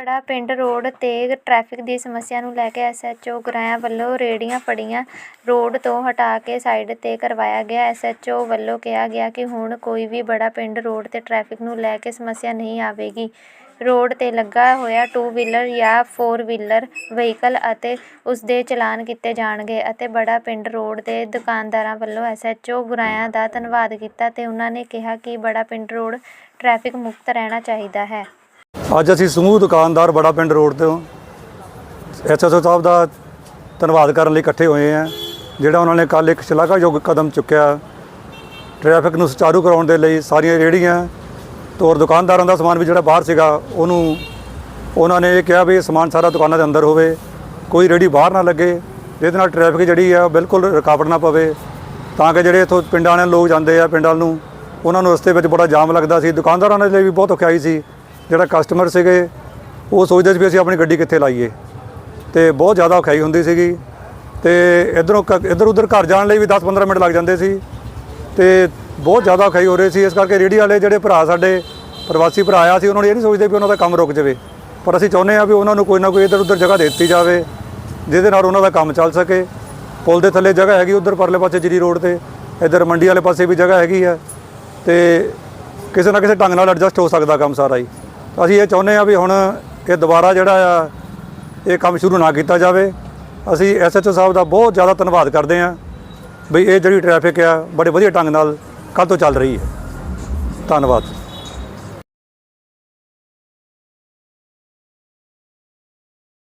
ਬੜਾ ਪਿੰਡ ਰੋਡ ਤੇ ਟ੍ਰੈਫਿਕ ਦੀ ਸਮੱਸਿਆ ਨੂੰ ਲੈ ਕੇ ਐਸਐਚਓ ਗਰਾਇਆ ਵੱਲੋਂ ਰੇਹੜੀਆਂ ਫੜੀਆਂ। ਰੋਡ ਤੋਂ ਹਟਾ ਕੇ ਸਾਈਡ ਤੇ ਕਰਵਾਇਆ ਗਿਆ। ਐਸਐਚਓ ਵੱਲੋਂ ਕਿਹਾ ਗਿਆ ਕਿ ਹੁਣ ਕੋਈ ਵੀ ਬੜਾ ਪਿੰਡ ਰੋਡ ਤੇ ਟ੍ਰੈਫਿਕ ਨੂੰ ਲੈ ਕੇ ਸਮੱਸਿਆ ਨਹੀਂ ਆਵੇਗੀ। ਰੋਡ ਤੇ ਲੱਗਾ ਹੋਇਆ ਟੂ ਵੀਲਰ ਜਾਂ ਫੋਰ ਵੀਲਰ ਵਹੀਕਲ ਅਤੇ ਉਸ ਦੇ ਚਲਾਨ ਕੀਤੇ ਜਾਣਗੇ ਅਤੇ ਬੜਾ ਪਿੰਡ ਰੋਡ ਦੇ ਦੁਕਾਨਦਾਰਾਂ ਵੱਲੋਂ ਐਸਐਚਓ ਗੁਰਾਇਆ ਦਾ ਧੰਨਵਾਦ ਕੀਤਾ ਅਤੇ ਉਹਨਾਂ ਨੇ ਕਿਹਾ ਕਿ ਬੜਾ ਪਿੰਡ ਰੋਡ ਟ੍ਰੈਫਿਕ ਮੁਕਤ ਰਹਿਣਾ ਚਾਹੀਦਾ ਹੈ। ਅੱਜ ਅਸੀਂ ਸਮੂਹ ਦੁਕਾਨਦਾਰ ਬੜਾ ਪਿੰਡ ਰੋਡ ਤੋਂ ਐਸਐਸਓ ਸਾਹਿਬ ਦਾ ਧੰਨਵਾਦ ਕਰਨ ਲਈ ਇਕੱਠੇ ਹੋਏ ਆ ਜਿਹੜਾ ਉਹਨਾਂ ਨੇ ਕੱਲ ਇੱਕ ਸ਼ਲਾਘਾਯੋਗ ਕਦਮ ਚੁੱਕਿਆ। ਟ੍ਰੈਫਿਕ ਨੂੰ ਸੁਚਾਰੂ ਕਰਾਉਣ ਦੇ ਲਈ ਸਾਰੀਆਂ ਰੇਹੜੀਆਂ ਤੋਂ ਔਰ ਦੁਕਾਨਦਾਰਾਂ ਦਾ ਸਮਾਨ ਵੀ ਜਿਹੜਾ ਬਾਹਰ ਸੀਗਾ, ਉਹਨੂੰ ਉਹਨਾਂ ਨੇ ਇਹ ਕਿਹਾ ਵੀ ਇਹ ਸਮਾਨ ਸਾਰਾ ਦੁਕਾਨਾਂ ਦੇ ਅੰਦਰ ਹੋਵੇ, ਕੋਈ ਰੇਹੜੀ ਬਾਹਰ ਨਾ ਲੱਗੇ, ਜਿਹਦੇ ਨਾਲ ਟ੍ਰੈਫਿਕ ਜਿਹੜੀ ਆ ਬਿਲਕੁਲ ਰੁਕਾਵਟ ਨਾ ਪਵੇ। ਤਾਂ ਕਿ ਜਿਹੜੇ ਇੱਥੋਂ ਪਿੰਡਾਂ ਵਾਲੇ ਲੋਕ ਜਾਂਦੇ ਆ ਪਿੰਡਾਂ ਨੂੰ, ਉਹਨਾਂ ਨੂੰ ਰਸਤੇ ਵਿੱਚ ਬੜਾ ਜਾਮ ਲੱਗਦਾ ਸੀ। ਦੁਕਾਨਦਾਰਾਂ ਦੇ ਲਈ ਵੀ ਬਹੁਤ ਔਖਿਆਈ ਸੀ। ਜਿਹੜਾ ਕਸਟਮਰ ਸੀਗੇ, ਉਹ ਸੋਚਦੇ ਸੀ ਵੀ ਅਸੀਂ ਆਪਣੀ ਗੱਡੀ ਕਿੱਥੇ ਲਾਈਏ। ਤੇ ਬਹੁਤ ਜ਼ਿਆਦਾ ਔਖਾਈ ਹੁੰਦੀ ਸੀਗੀ। ਤੇ ਇਧਰੋਂ ਇੱਧਰ ਉੱਧਰ ਘਰ ਜਾਣ ਲਈ ਵੀ 10-15 ਮਿੰਟ ਲੱਗ ਜਾਂਦੇ ਸੀ। ਤੇ ਬਹੁਤ ਜ਼ਿਆਦਾ ਔਖਾਈ ਹੋ ਰਹੀ ਸੀ। ਇਸ ਕਰਕੇ ਰੇਹੜੀ ਵਾਲੇ ਜਿਹੜੇ ਭਰਾ ਸਾਡੇ, ਪ੍ਰਵਾਸੀ ਭਰਾ ਆਇਆ ਸੀ, ਉਹਨਾਂ ਨੂੰ ਇਹ ਨਹੀਂ ਸੋਚਦੇ ਵੀ ਉਹਨਾਂ ਦਾ ਕੰਮ ਰੁਕ ਜਾਵੇ। ਪਰ ਅਸੀਂ ਚਾਹੁੰਦੇ ਆ ਵੀ ਉਹਨਾਂ ਨੂੰ ਕੋਈ ਨਾ ਕੋਈ ਇੱਧਰ ਉੱਧਰ ਜਗ੍ਹਾ ਦੇ ਦਿੱਤੀ ਜਾਵੇ, ਜਿਹਦੇ ਨਾਲ ਉਹਨਾਂ ਦਾ ਕੰਮ ਚੱਲ ਸਕੇ। ਪੁਲ ਦੇ ਥੱਲੇ ਜਗ੍ਹਾ ਹੈਗੀ ਉੱਧਰ, ਪਰਲੇ ਪਾਸੇ ਜਰੀ ਰੋਡ ਤੇ। ਇੱਧਰ ਮੰਡੀ ਵਾਲੇ ਪਾਸੇ ਵੀ ਜਗ੍ਹਾ ਹੈਗੀ ਆ। ਤੇ ਕਿਸੇ ਨਾ ਕਿਸੇ ਢੰਗ ਨਾਲ ਐਡਜਸਟ ਹੋ ਸਕਦਾ ਕੰਮ ਸਾਰਾ ਹੀ। ਤਾਂ ਅਸੀਂ ਇਹ ਚਾਹੁੰਦੇ ਆ ਵੀ ਹੁਣ ਇਹ ਦੁਬਾਰਾ ਜਿਹੜਾ ਆ, ਇਹ ਕੰਮ ਸ਼ੁਰੂ ਨਾ ਕੀਤਾ ਜਾਵੇ। ਅਸੀਂ ਐਸਐਚਓ ਸਾਹਿਬ ਦਾ ਬਹੁਤ ਜ਼ਿਆਦਾ ਧੰਨਵਾਦ ਕਰਦੇ ਆ ਵੀ ਇਹ ਜਿਹੜੀ ਟ੍ਰੈਫਿਕ ਆ, ਬੜੇ ਵਧੀਆ ਢੰਗ ਨਾਲ ਕੱਲ੍ਹ ਤੋਂ ਚੱਲ ਰਹੀ ਹੈ। ਧੰਨਵਾਦ।